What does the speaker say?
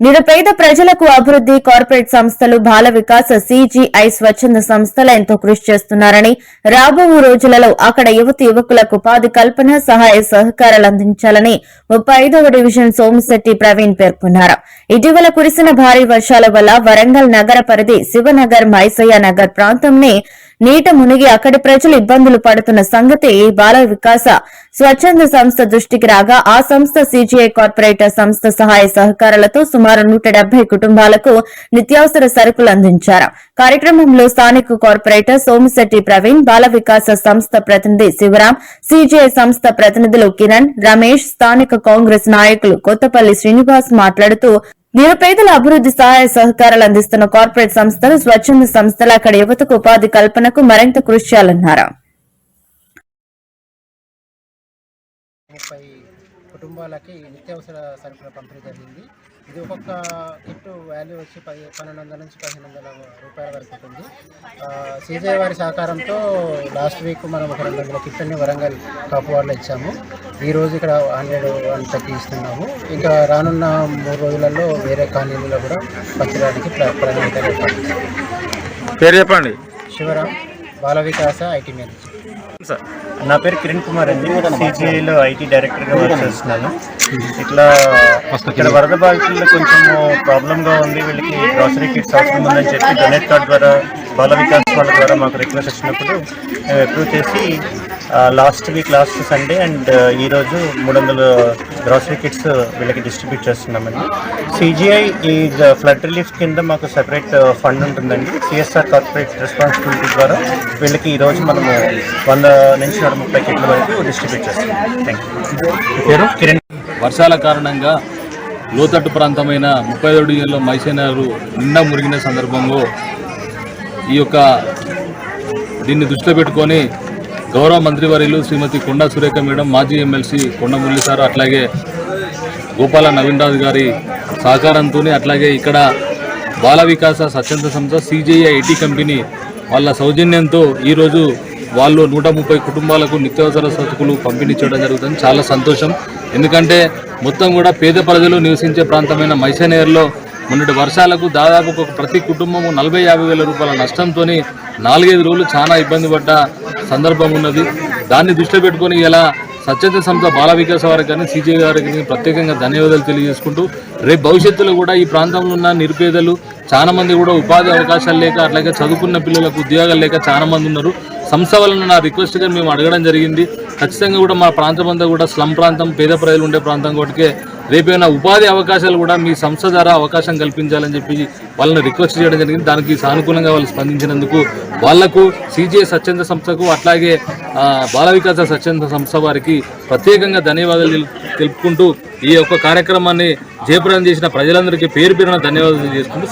నిరుపేద ప్రజలకు అభివృద్ధి కార్పొరేట్ సంస్థలు బాల వికాస సిజిఐ స్వచ్ఛంద సంస్థలు ఎంతో కృషి చేస్తున్నారని రాబో రోజులలో అక్కడ యువతి యువకులకు ఉపాధి కల్పన సహాయ సహకారాలు అందించాలని ముప్పై ఐదవ డివిజన్ సోమిశెట్టి ప్రవీణ్ పేర్కొన్నారు. ఇటీవల కురిసిన భారీ వర్షాల వల్ల వరంగల్ నగర పరిధి శివనగర్ మైసయ్య నగర్ ప్రాంతంని నీట మునిగి అక్కడి ప్రజలు ఇబ్బందులు పడుతున్న సంగతి బాల వికాస స్వచ్ఛంద సంస్థ దృష్టికి రాగా ఆ సంస్థ సిజిఐ కార్పొరేటర్ సంస్థ సహాయ సహకారాలతో సుమారు నూట కుటుంబాలకు నిత్యావసర సరుకులు అందించారు. కార్యక్రమంలో స్థానిక కార్పొరేటర్ సోమిశెట్టి ప్రవీణ్ బాల వికాస సంస్థ ప్రతినిధి శివరాం సీజీఐ సంస్థ ప్రతినిధులు కిరణ్ రమేష్ స్థానిక కాంగ్రెస్ నాయకులు కొత్తపల్లి శ్రీనివాస్ మాట్లాడుతూ నిరుపేదల అభివృద్ధి సహాయ సహకారాలు అందిస్తున్న కార్పొరేట్ సంస్థలు స్వచ్ఛంద సంస్థలు అక్కడ యువతకు ఉపాధి కల్పనకు మరింత కృషి చేయాలన్నారు. కుటుంబాలకి నిత్యావసర సరుకుల పంపిణీ జరిగింది. ఇది ఒక్కొక్క కిట్టు వాల్యూ వచ్చి పది పన్నెండు వందల నుంచి పదిహేను వందల రూపాయల వరకు ఉంటుంది. సీజే వారి సహకారంతో లాస్ట్ వీక్ మనం ఒక రెండు వందల కిట్టుల్ని వరంగల్ కాపు వాళ్ళు ఇచ్చాము. ఈ రోజు ఇక్కడ హండ్రెడ్ వన్ థర్టీ ఇస్తున్నాము. ఇంకా రానున్న మూడు రోజులలో వేరే కాలనీలో కూడా పంచడానికి ప్ర- ప్రణాళిక. పేరు చెప్పండి. Sivaram Bala Vikasa IT manager sir నా పేరు కిరణ్ కుమార్ అండి. సిజిఐలో ఐటీ డైరెక్టర్గా వర్క్ చేస్తున్నాను. ఇట్లా ఇక్కడ వరద బాధితుల్లో కొంచెం ప్రాబ్లంగా ఉంది. వీళ్ళకి గ్రాసరీ కిట్స్ అవసరం ఉందని చెప్పి డొనేట్ కార్డ్ ద్వారా బాల వికాస్ వాళ్ళ ద్వారా మాకు రిక్వెస్ట్ వచ్చినప్పుడు మేము అప్రూవ్ చేసి last week last Sunday and ఈరోజు మూడు వందల గ్రాసరీ కిట్స్ వీళ్ళకి డిస్ట్రిబ్యూట్ చేస్తున్నామండి. సిజిఐ ఈ ఫ్లడ్ రిలీఫ్ కింద మాకు సెపరేట్ ఫండ్ ఉంటుందండి. సిఎస్ఆర్ కార్పొరేట్ రెస్పాన్సిబిలిటీ ద్వారా వీళ్ళకి ఈరోజు మనము వంద నుంచి నూట ముప్పై కిట్ల వరకు డిస్ట్రిబ్యూట్ చేస్తున్నాం. థ్యాంక్ యూ వర్షాల కారణంగా లోతట్టు ప్రాంతమైన ముప్పై ఐదు డివిజన్లో మైసేనారు నిండా మురిగిన సందర్భంలో ఈ యొక్క దీన్ని దృష్టిలో పెట్టుకొని గౌరవ మంత్రివర్యులు శ్రీమతి కొండా సురేఖ మేడం మాజీ ఎమ్మెల్సీ కొండ మురళి సార్ అట్లాగే గోపాల నవీన్ రాజు గారి సహకారంతో అట్లాగే ఇక్కడ బాల వికాస స్వచ్ఛంద సంస్థ సిజేఐ ఐటీ కంపెనీ వాళ్ళ సౌజన్యంతో ఈరోజు వాళ్ళు నూట ముప్పై కుటుంబాలకు నిత్యావసర సరుకులు పంపిణీ చేయడం జరుగుతుంది. చాలా సంతోషం. ఎందుకంటే మొత్తం కూడా పేద ప్రజలు నివసించే ప్రాంతమైన మైసనేర్లో మొన్నటి వర్షాలకు దాదాపు ఒక ప్రతి కుటుంబము నలభై యాభై వేల రూపాయల నష్టంతో నాలుగైదు రోజులు చాలా ఇబ్బంది పడ్డ సందర్భం ఉన్నది. దాన్ని దృష్టిలో పెట్టుకొని ఇలా సత్యత సంస్థ బాల వికాస్ వారికి కానీ సీజే గారికి కానీ ప్రత్యేకంగా ధన్యవాదాలు తెలియజేసుకుంటూ రేపు భవిష్యత్తులో కూడా ఈ ప్రాంతంలో ఉన్న నిరుపేదలు చాలా మంది కూడా ఉపాధి అవకాశాలు లేక అట్లాగే చదువుకున్న పిల్లలకు ఉద్యోగాలు లేక చాలా మంది ఉన్నారు. సంస్థ వలన నా రిక్వెస్ట్గా మేము అడగడం జరిగింది. ఖచ్చితంగా కూడా మా ప్రాంతం అంతా కూడా స్లమ్ ప్రాంతం పేద ప్రజలు ఉండే ప్రాంతం కొట్టుకే రేపేమైనా ఉపాధి అవకాశాలు కూడా మీ సంస్థ ద్వారా అవకాశం కల్పించాలని చెప్పి వాళ్ళని రిక్వెస్ట్ చేయడం జరిగింది. దానికి సానుకూలంగా వాళ్ళు స్పందించినందుకు వాళ్ళకు సిజిఐ స్వచ్ఛంద సంస్థకు అట్లాగే బాల వికాస స్వచ్ఛంద సంస్థ వారికి ప్రత్యేకంగా ధన్యవాదాలు తెలుపుకుంటూ ఈ యొక్క కార్యక్రమాన్ని జయప్రదం చేసిన ప్రజలందరికీ పేరు పేరున ధన్యవాదాలు చేసుకుంటూ